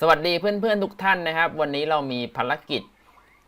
สวัสดีเพื่อนๆทุกท่านนะครับ วันนี้เรามีภารกิจ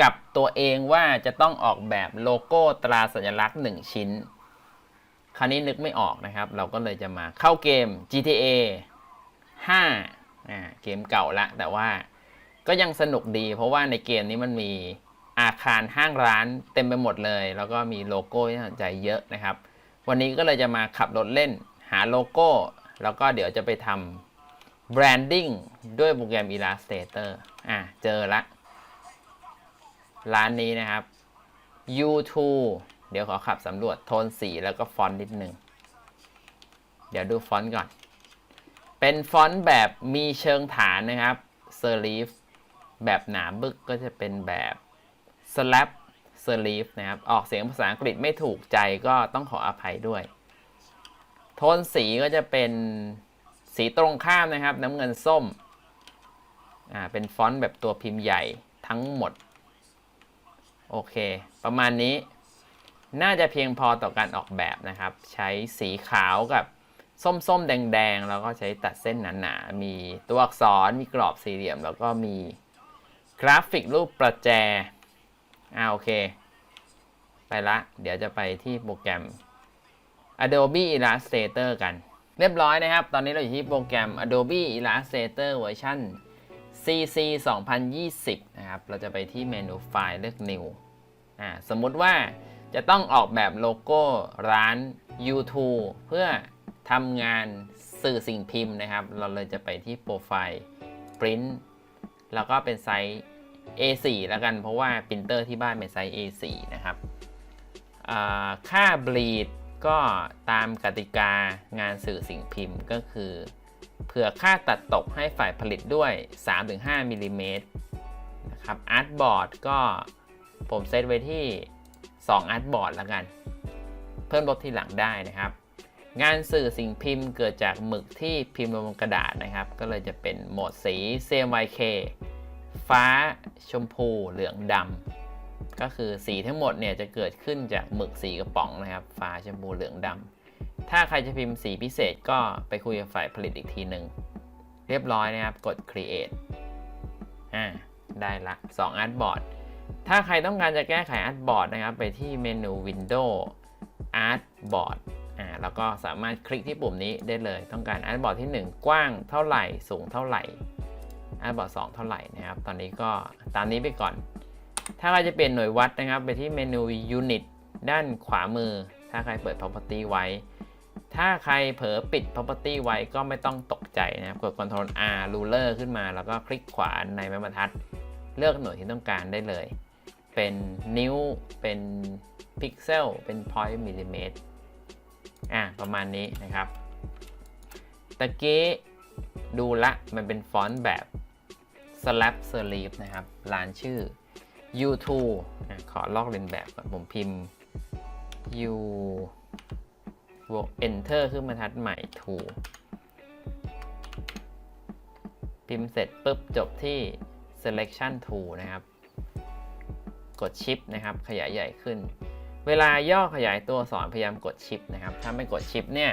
กับตัวเองว่าจะต้องออกแบบโลโก้ตราสัญลักษณ์ 1 ชิ้น คราวนี้นึกไม่ออกนะครับ เราก็เลยจะมาเข้าเกม GTA 5อ่าเกมเก่าละ แต่ว่าก็ยังสนุกดี เพราะว่าในเกมนี้มันมีอาคารห้างร้านเต็มไปหมดเลย แล้วก็มีโลโก้ที่น่าสนใจเยอะนะครับ วันนี้ก็เลยจะมาขับรถเล่นหาโลโก้ แล้วก็เดี๋ยวจะไปทำ แบรนดิ้งด้วยโปรแกรม Illustrator อะ เจอละ ร้านนี้นะครับ U2 เดี๋ยวขอขับสำรวจโทนสีแล้วก็ฟอนต์นิดนึง เดี๋ยวดูฟอนต์ก่อน เป็นฟอนต์แบบมีเชิงฐานนะครับ Serif แบบหนาบึกก็จะเป็นแบบ Slab Serif นะครับ ออกเสียงภาษาอังกฤษไม่ถูกใจก็ต้องขออภัยด้วย โทนสีก็จะเป็น สีตรงข้ามนะครับน้ำเงินส้มอ่าเป็นฟอนต์แบบตัวพิมพ์ใหญ่ทั้งหมด โอเค ประมาณนี้ น่าจะเพียงพอต่อการออกแบบนะครับ ใช้สีขาวกับส้มๆ แดงๆ แล้วก็ใช้ตัดเส้นหนาๆ มีตัวอักษร มีกรอบสี่เหลี่ยม แล้วก็มีกราฟิกรูปประแจ อ่าโอเค ไปละ เดี๋ยวจะไปที่โปรแกรม Adobe Illustrator กัน เรียบร้อยนะครับ ตอนนี้เราอยู่ที่โปรแกรม Adobe Illustrator เวอร์ชัน CC 2020 นะครับ เราจะไปที่เมนูไฟล์เลือก New อ่าสมมุติว่าจะต้องออกแบบโลโก้ร้าน YouTube เพื่อทำงานสื่อสิ่งพิมพ์นะครับ เราเลยจะไปที่โปรไฟล์ Print แล้วก็เป็นไซส์ A4 แล้วกัน เพราะว่าปรินเตอร์ที่บ้านเป็นไซส์ A4 นะครับอ่าค่า bleed ก็ตามกติกางานสื่อสิ่งพิมพ์ก็คือ เผื่อค่าตัดตกให้ฝ่ายผลิตด้วย 3-5มิลลิเมตรนะครับอาร์ตบอร์ดก็ผมเซตไว้ที่2อาร์ตบอร์ดแล้วกัน เพิ่มลดทีหลังได้นะครับ งานสื่อสิ่งพิมพ์เกิดจากหมึกที่พิมพ์ลงบนกระดาษนะครับ ก็เลยจะเป็นโหมดสี CMYK ฟ้าชมพูเหลืองดำ ก็คือสีทั้งหมดเนี่ยจะเกิดขึ้นจากหมึกสีกระป๋องนะครับฟ้าชมพูเหลืองดำถ้าใครจะพิมพ์สีพิเศษก็ไปคุยกับฝ่ายผลิตอีกทีหนึ่งเรียบร้อยนะครับกด create อ่าได้ละ2 artboard ถ้าใครต้องการจะแก้ไข artboard นะครับ ไปที่เมนู window artboard อ่าแล้วก็สามารถคลิกที่ปุ่มนี้ได้เลย ต้องการ artboard ที่ 1 กว้างเท่าไหร่ สูงเท่าไหร่ artboard 2 เท่าไหร่นะครับ ตอนนี้ก็ตามนี้ไปก่อน ถ้าใครจะเปลี่ยนหน่วยวัดนะครับ ไปที่เมนู unit ด้านขวามือ ถ้าใครเปิด property ไว้ ถ้าใครเผลอปิด property ไว้ก็ไม่ต้องตกใจนะครับ กด Ctrl R ruler ขึ้นมา แล้วก็คลิกขวาในไม้บรรทัด เลือกหน่วยที่ต้องการได้เลย เป็นนิ้ว เป็นพิกเซล เป็น point millimeter อะ ประมาณนี้นะครับ ตะกี้ดูละ มันเป็นฟอนต์แบบ slab serif นะครับ ร้านชื่อ U2 อะขอลอกเลียนแบบก่อนผมพิมพ์ U enter ขึ้นบรรทัดใหม่2พิมพ์เสร็จปุ๊บจบที่ selection tool นะครับ กดชิปนะครับ ขยายใหญ่ขึ้น เวลาย่อขยายตัวสอนพยายามกดชิปนะครับ ถ้าไม่กดชิปเนี่ย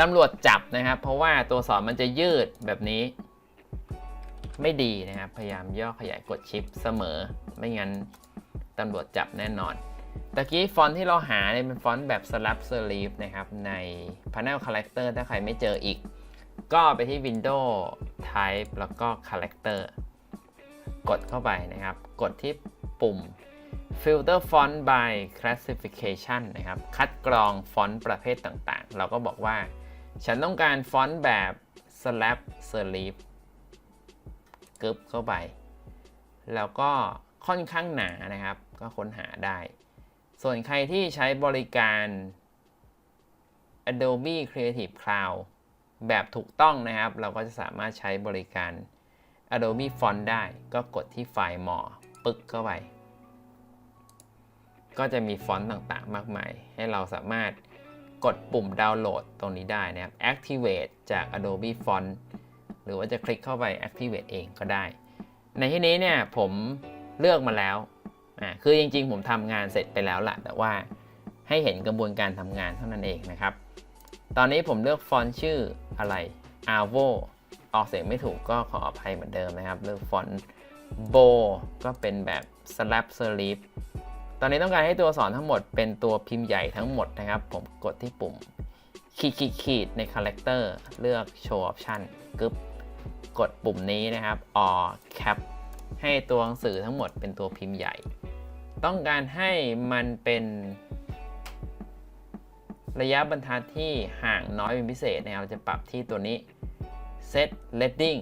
ตำรวจจับนะครับ เพราะว่าตัวสอนมันจะยืดแบบนี้ ไม่ดีนะครับ พยายามย่อขยายกดชิปเสมอ ไม่งั้นตำรวจจับแน่นอน ตะกี้ฟอนต์ที่เราหาเนี่ยเป็นฟอนต์แบบ slab serif นะครับใน panel character ถ้าใครไม่เจออีก ก็ไปที่ Windows Type แล้วก็ Character กดเข้าไปนะครับ กดที่ปุ่ม Filter Font by Classification นะครับ คัดกรองฟอนต์ประเภทต่างๆ เราก็บอกว่า ฉันต้องการฟอนต์แบบ slab serif กึบเข้าไป แล้วก็ ค่อนข้างหนานะครับ ก็ค้นหาได้ ส่วนใครที่ใช้บริการ Adobe Creative Cloud แบบถูกต้องนะครับ เราก็จะสามารถใช้บริการ Adobe Font ได้ ก็กดที่ไฟล์หมอปึ๊กเข้าไป ก็จะมีฟอนต์ต่างๆ มากมาย ให้เราสามารถกดปุ่มดาวน์โหลดตรงนี้ได้นะครับ Activate จาก Adobe Font หรือว่าจะคลิกเข้าไป Activate เองก็ได้ ในที่นี้เนี่ยผม เลือกมาแล้วอ่าคือจริง ๆ ผมทำงานเสร็จไปแล้วละแต่ว่าให้เห็นกระบวนการทำงานเท่านั้นเองนะครับ ตอนนี้ผมเลือกฟอนต์ชื่ออะไร Avo ออกเสียงไม่ถูกก็ขออภัยเหมือนเดิมนะครับ เลือกฟอนต์โบก็เป็นแบบ slap serif ตอนนี้ต้องการให้ตัวอักษรทั้งหมดเป็นตัวพิมพ์ใหญ่ทั้งหมดนะครับ ผมกดที่ปุ่มขีดขีดขีดในคาแรคเตอร์เลือก show option กึบกดปุ่มนี้นะครับ or cap ให้ตัวหนังสือทั้งหมดเป็นตัวพิมพ์ใหญ่ ต้องการให้มันเป็น ระยะบรรทัดที่ห่างน้อยเป็นพิเศษนะครับเราจะปรับที่ตัวนี้ set leading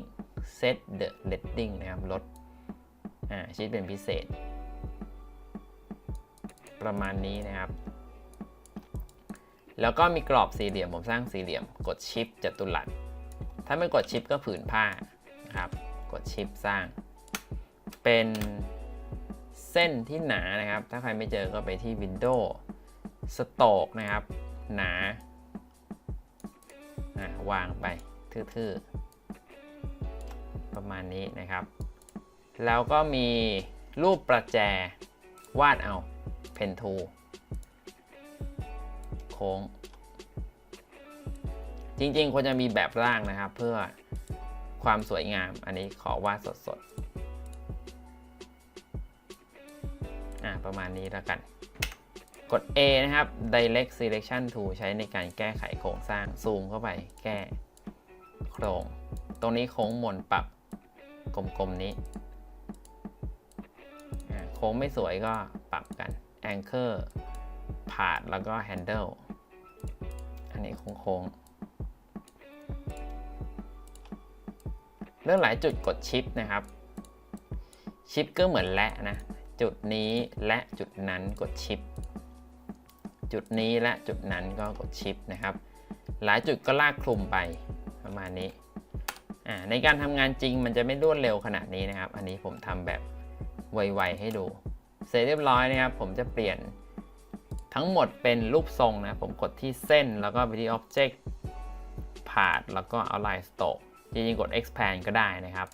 set the leading นะครับลดอ่าชิดเป็นพิเศษ ประมาณนี้นะครับ แล้วก็มีกรอบสี่เหลี่ยม ผมสร้างสี่เหลี่ยม กดชิปจัตุรัสถ้าไม่กดชิปก็ผืนผ้านะครับ กดชิปสร้าง เป็นเส้นที่หนานะครับ ถ้าใครไม่เจอก็ไปที่ Windows สโตกนะครับ หนาอ่าวางไปทื่อๆ ประมาณนี้นะครับ แล้วก็มีรูปประแจวาดเอาเพนทูโค้ง จริงๆควรจะมีแบบร่างนะครับ เพื่อความสวยงามอันนี้ขอวาดสดๆ ประมาณนี้แล้วกัน กด A นะครับ Direct Selection Tool ใช้ในการแก้ไขโครงสร้างซูมเข้าไปแก้โครง ตรงนี้โค้งมนปรับกลมๆนี้ โค้งไม่สวยก็ปรับกัน Anchor ผาดแล้วก็ Handle อันนี้โค้งๆเรื่องหลายจุดกดชิปนะครับชิปก็เหมือนและนะ จุดนี้และจุดนั้นกดชิป จุดนี้และจุดนั้นก็กดชิปนะครับ หลายจุดก็ลากคลุมไปประมาณนี้ในการทำงานจริงมันจะไม่รวดเร็วขนาดนี้นะครับ อันนี้ผมทำแบบไวๆให้ดู เสร็จเรียบร้อยนะครับ ผมจะเปลี่ยนทั้งหมดเป็นรูปทรงนะ ผมกดที่เส้นแล้วก็ไปที่ Object ผาดแล้วก็ Outline Stroke จริงๆกด Expand ก็ได้นะครับ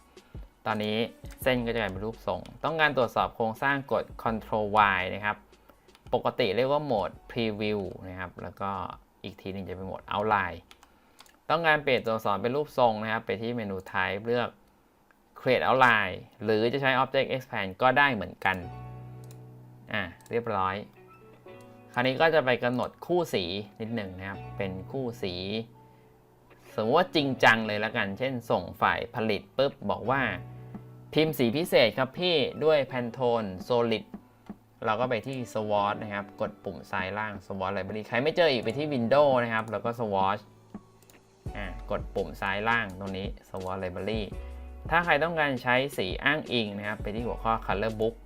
ตอนนี้เส้นก็จะกลายเป็นรูปทรง ต้องการตรวจสอบโครงสร้างกด Ctrl Y นะครับ ปกติเรียกว่าโหมด Preview นะครับ แล้วก็อีกทีหนึงจะเป็นโหมด Outline ต้องการเปลี่ยนตัวอักษรเป็นรูปทรงนะครับ ไปที่เมนู Type เลือก Create Outline หรือจะใช้ Object Expand ก็ได้เหมือนกัน อะเรียบร้อย คราวนี้ก็จะไปกำหนดคู่สีนิดหนึ่งนะครับ เป็นคู่สี สมมติว่าจริงจังเลยแล้วกัน เช่นส่งฝ่ายผลิตปุ๊บบอกว่า พิมพ์สีพิเศษครับพี่ด้วยแพนโทน Solid เราก็ไปที่ Swatch นะครับ กดปุ่มซ้ายล่าง Swatch Library ใครไม่เจออีกไปที่ Windows นะครับ แล้วก็ Swatch อ่ากดปุ่มซ้ายล่างตรงนี้ Swatch Library ถ้าใครต้องการใช้สีอ้างอิงนะครับ ไปที่หัวข้อ Color Book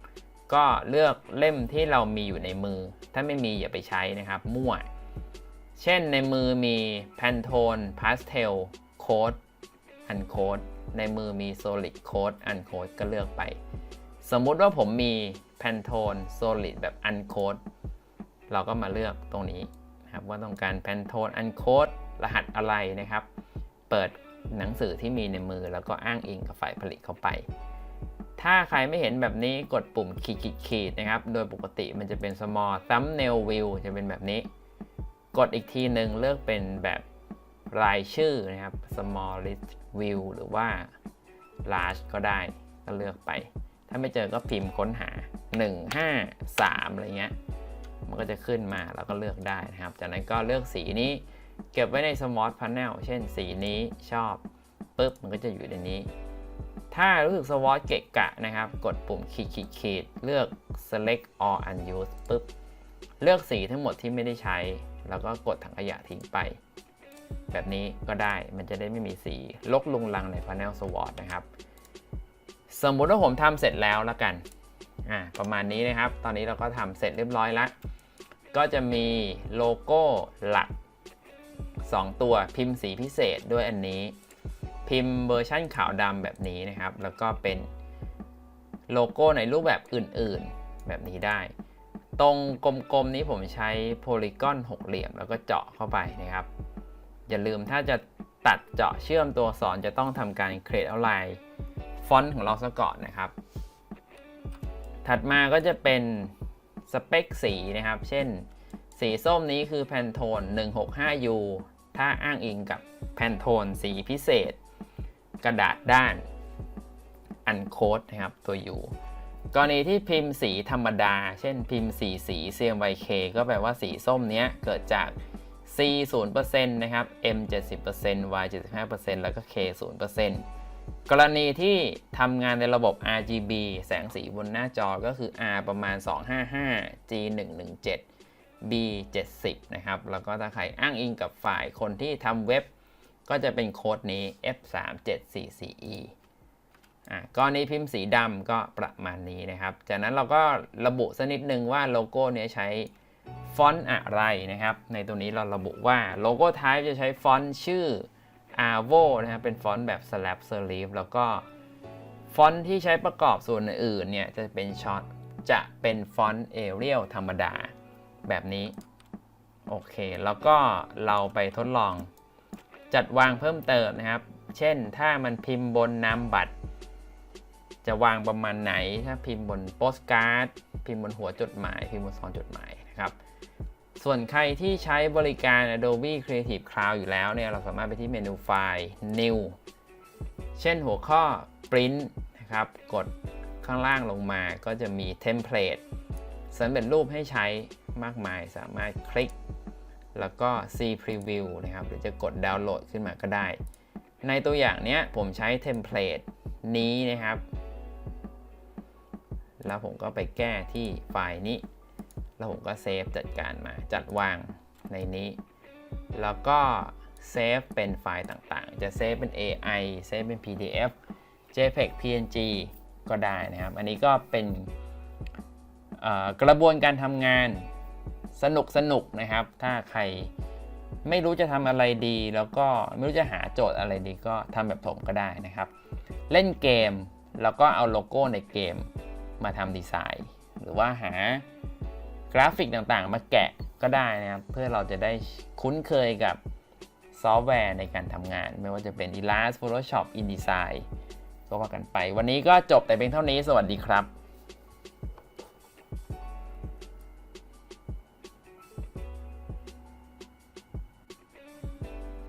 ก็เลือกเล่มที่เรามีอยู่ในมือ ถ้าไม่มีอย่าไปใช้นะครับ มั่ว เช่นในมือมี Pantone Pastel Code Uncode ในมือมี Solid Code Uncode ก็เลือกไป สมมุติว่าผมมี Pantone Solid แบบ Uncode เราก็มาเลือกตรงนี้นะครับว่าต้องการ Pantone Uncode รหัสอะไรนะครับ เปิดหนังสือที่มีในมือแล้วก็อ้างอิงกับฝ่ายผลิตเข้าไป ถ้าใครไม่เห็นแบบนี้กดปุ่มขีดขีดขีดนะครับ โดยปกติมันจะเป็น small thumbnail view จะเป็นแบบนี้ กดอีกทีหนึ่งเลือกเป็นแบบรายชื่อนะครับ small list view หรือว่า large ก็ได้ก็เลือกไป ถ้าไม่เจอก็พิมพ์ค้นหา 1 5 3 อะไรเงี้ย มันก็จะขึ้นมาแล้วก็เลือกได้นะครับ จากนั้นก็เลือกสีนี้ เก็บไว้ใน Smart Panel เช่นสีนี้ชอบปุ๊บมันก็จะอยู่ในนี้ ถ้ารู้สึกสวอตเกะกะนะครับ กดปุ่มขีดขีดขีดเลือก select all unused ปุ๊บ เลือกสีทั้งหมดที่ไม่ได้ใช้ แล้วก็กดถังขยะทิ้งไป แบบนี้ก็ได้มันจะได้ไม่มีสีลกลุงลังใน Panel SWOT นะครับ สมมุติว่าผมทำเสร็จแล้วแล้วกันอ่าประมาณนี้นะครับ ตอนนี้เราก็ทำเสร็จเรียบร้อยแล้ว ก็จะมีโลโก้หลัก 2 ตัวพิมพ์สีพิเศษด้วยอันนี้ พิมพ์เวอร์ชั่นขาวดำแบบนี้นะครับ แล้วก็เป็นโลโก้ในรูปแบบอื่นๆ แบบนี้ได้ ตรงกลมๆนี้ผมใช้โพลีกอนหกเหลี่ยมแล้วก็เจาะเข้าไปนะครับ อย่าลืมถ้าจะตัดเจาะเชื่อมตัวอักษรจะต้องทำการ create outline ฟอนต์ของเราซะก่อนนะครับ ถัดมาก็จะเป็นสเปคสีนะครับ เช่น สีส้มนี้คือ Pantone 165U ถ้าอ้างอิงกับ Pantone สีพิเศษ กระดาษด้านอันโคดนะครับ ตัว U กรณีที่พิมพ์สีธรรมดา เช่นพิมพ์สีสี CMYK ก็แปลว่าสีส้มเนี้ยเกิดจาก C 0%นะครับ M 70% Y 75%แล้วก็ K 0%กรณีที่ทำงานในระบบ RGB แสงสีบนหน้าจอก็คือ R ประมาณ 255 G 117 B 70นะครับ แล้วก็ถ้าใครอ้างอิงกับฝ่ายคนที่ทำเว็บ ก็จะเป็นโค้ดนี้ F 3 7 4 4 E อะกรณีพิมพ์สีดำก็ประมาณนี้นะครับ จากนั้นเราก็ระบุสักนิดนึงว่าโลโก้เนี้ยใช้ ฟอนต์อะไรนะครับ ในตัวนี้เราระบุว่าโลโก้ type จะใช้ฟอนต์ชื่อ Arvo นะครับเป็นฟอนต์แบบ slab serif แล้วก็ฟอนต์ที่ใช้ประกอบส่วนอื่นเนี่ยจะเป็นช็อตจะเป็นฟอนต์ Arial ธรรมดาแบบนี้ โอเค แล้วก็เราไปทดลองจัดวางเพิ่มเติมนะครับ เช่นถ้ามันพิมพ์บนนามบัตร จะวางประมาณไหนถ้าพิมพ์บนโปสการ์ด พิมพ์บนหัวจดหมาย พิมพ์บนซองจดหมาย นะครับ ส่วนใครที่ใช้บริการ Adobe Creative Cloud อยู่แล้วเนี่ยเราสามารถไปที่เมนูไฟล์ New เช่นหัวข้อ Print นะครับ กดข้างล่างลงมาก็จะมีเทมเพลตสำเร็จรูปให้ใช้มากมายสามารถคลิก แล้วก็ See Preview นะครับ หรือจะกดดาวน์โหลดขึ้นมาก็ได้ ในตัวอย่างเนี้ยผมใช้เทมเพลตนี้นะครับ แล้วผมก็ไปแก้ที่ไฟล์นี้ แล้วผมก็เซฟจัดการมาจัดวางในนี้ แล้วก็เซฟเป็นไฟล์ต่างๆ จะเซฟเป็น AI เซฟเป็น PDF JPEG PNG ก็ได้นะครับ อันนี้ก็เป็นกระบวนการทำงานสนุกสนุกนะครับ ถ้าใครไม่รู้จะทำอะไรดี แล้วก็ไม่รู้จะหาโจทย์อะไรดีก็ทำแบบผมก็ได้นะครับ เล่นเกมแล้วก็เอาโลโก้ในเกมมาทำดีไซน์ หรือว่าหา กราฟิกต่างๆ มาแกะก็ได้นะครับ เพื่อเราจะได้คุ้นเคยกับซอฟต์แวร์ในการทำงาน ไม่ว่าจะเป็น Illust Photoshop InDesign ก็ว่ากันไป วันนี้ก็จบแต่เพียงเท่านี้สวัสดีครับ